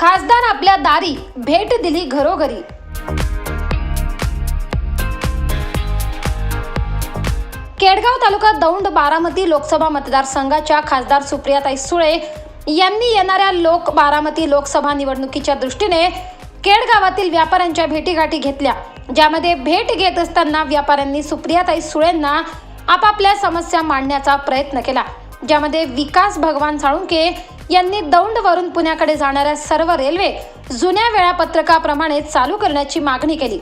खासदार आपल्या दारी भेट दिली घरोघरी. केडगाव तालुका दौंड बारामती लोकसभा मतदारसंघाच्या खासदार सुप्रियाताई सुळे यांनी येणाऱ्या लोक बारामती लोकसभा निवडणुकीच्या दृष्टीने केडगावातील व्यापाऱ्यांच्या भेटीगाठी घेतल्या. ज्यामध्ये भेट घेत असताना व्यापाऱ्यांनी सुप्रियाताई सुळेंना आपापल्या समस्या मांडण्याचा प्रयत्न केला ज्यामध्ये विकास भगवान साळुंके यांनी दौंडवरून पुण्याकडे जाणाऱ्या सर्व रेल्वे जुन्या वेळापत्रकाप्रमाणे चालू करण्याची मागणी केली.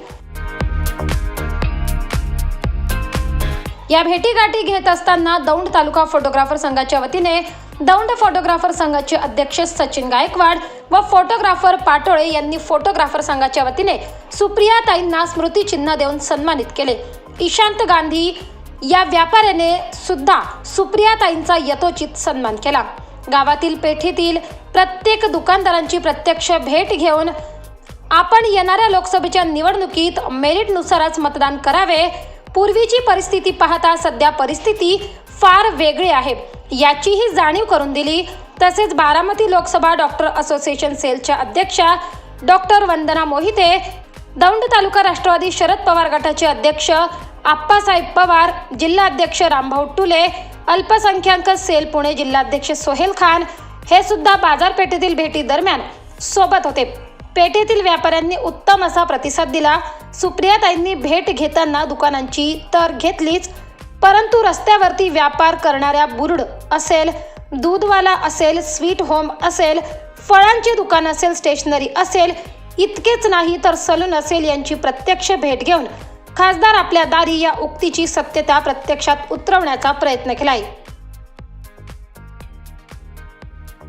या भेटीगाठी घेत असताना दौंड तालुका फोटोग्राफर संघाच्या वतीने दौंड फोटोग्राफर संघाचे अध्यक्ष सचिन गायकवाड व फोटोग्राफर पाटोळे यांनी फोटोग्राफर संघाच्या वतीने सुप्रिया ताईंना स्मृतिचिन्ह देऊन सन्मानित केले. ईशांत गांधी या व्यापाऱ्याने सुद्धा सुप्रिया ताईंचा यथोचित सन्मान केला. गावातील पेठेतील प्रत्येक दुकानदारांची प्रत्यक्ष भेट घेऊन आपण येणाऱ्या लोकसभेच्या निवडणुकीत मेरिटनुसारच मतदान करावे पूर्वीची परिस्थिती पाहता सध्या परिस्थिती फार वेगळी आहे. याचीही जाणीव करून दिली. तसेच बारामती लोकसभा डॉक्टर असोसिएशन सेलच्या अध्यक्षा डॉक्टर वंदना मोहिते दौंड तालुका राष्ट्रवादी शरद पवार गटाचे अध्यक्ष आप्पासाहेब पवार जिल्हाध्यक्ष रामभाऊ टुले अल्पसंख्याक सेल पुणे जिल्हाध्यक्ष सोहेल खान हे सुद्धा बाजारपेठेतील भेटी दरम्यान सोबत होते. पेठेतील व्यापाऱ्यांनी उत्तम असा प्रतिसाद दिला. सुप्रियाताईंनी भेट घेताना दुकानांची तर घेतलीच परंतु रस्त्यावरती व्यापार करणाऱ्या बुरड असेल दूधवाला असेल स्वीट होम असेल फळांची दुकान असेल स्टेशनरी असेल इतकेच नाही तर सलून असेल यांची प्रत्यक्ष भेट घेऊन खासदार आपल्या दारी या उक्तीची सत्यता प्रत्यक्षात उतरवण्याचा प्रयत्न केलाय.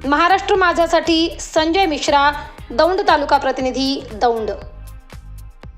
महाराष्ट्र माझ्यासाठी संजय मिश्रा दौंड तालुका प्रतिनिधी दौंड